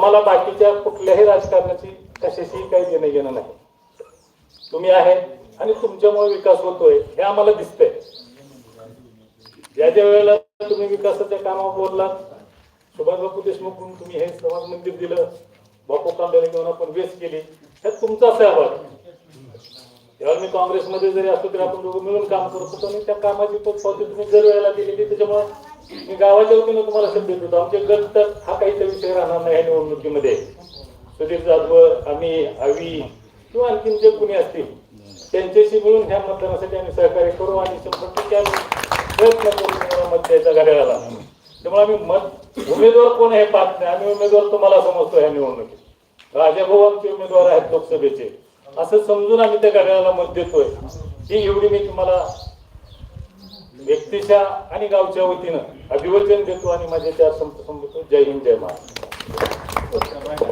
आम्हाला बाकीच्या कुठल्याही राजकारणाची कशाशी काही देणं घेणं नाही. तुम्ही आहे आणि तुमच्यामुळे विकास होतोय हे आम्हाला दिसतंय. ज्या ज्या वेळेला तुम्ही विकासाच्या कामावर बोललात सुभाषबापू देशमुख म्हणून तुम्ही हे समाज मंदिर दिलं बापू कांबळे घेऊन आपण वेस केली ह्यात तुमचा सहभाग. आहे. मी काँग्रेसमध्ये जरी असतो तरी आपण दोघं मिळून काम करत होतो आणि त्या कामाची पोचपावती तुम्ही दर वेळेला दिलेली त्याच्यामुळे मी गावाच्या वतीनं तुम्हाला शब्द देत. होतो आमचे गट तर हा काही विषय राहणार नाही या निवडणुकीमध्ये सुधीर जाधव आम्ही आवी किंवा आणखीन जे कुणी असतील त्यांच्याशी मिळून ह्या मतदानासाठी आम्ही सहकार्य करू आणि शंभर टक्के आम्ही प्रयत्न करू मत द्यायचा घड्याळाला त्यामुळे आम्ही मत उमेदवार कोण आहे पाहत नाही. आम्ही उमेदवार तुम्हाला समजतो ह्या निवडणुकीत. राजाभाऊ आमचे उमेदवार आहेत लोकसभेचे. असं समजून आम्ही त्या घड्याळाला मत देतोय. ही एवढी मी तुम्हाला व्यक्तीच्या आणि गावच्या वतीनं अभिवचन देतो आणि माझे त्या संपतो जय हिंद जय महाराज Давай.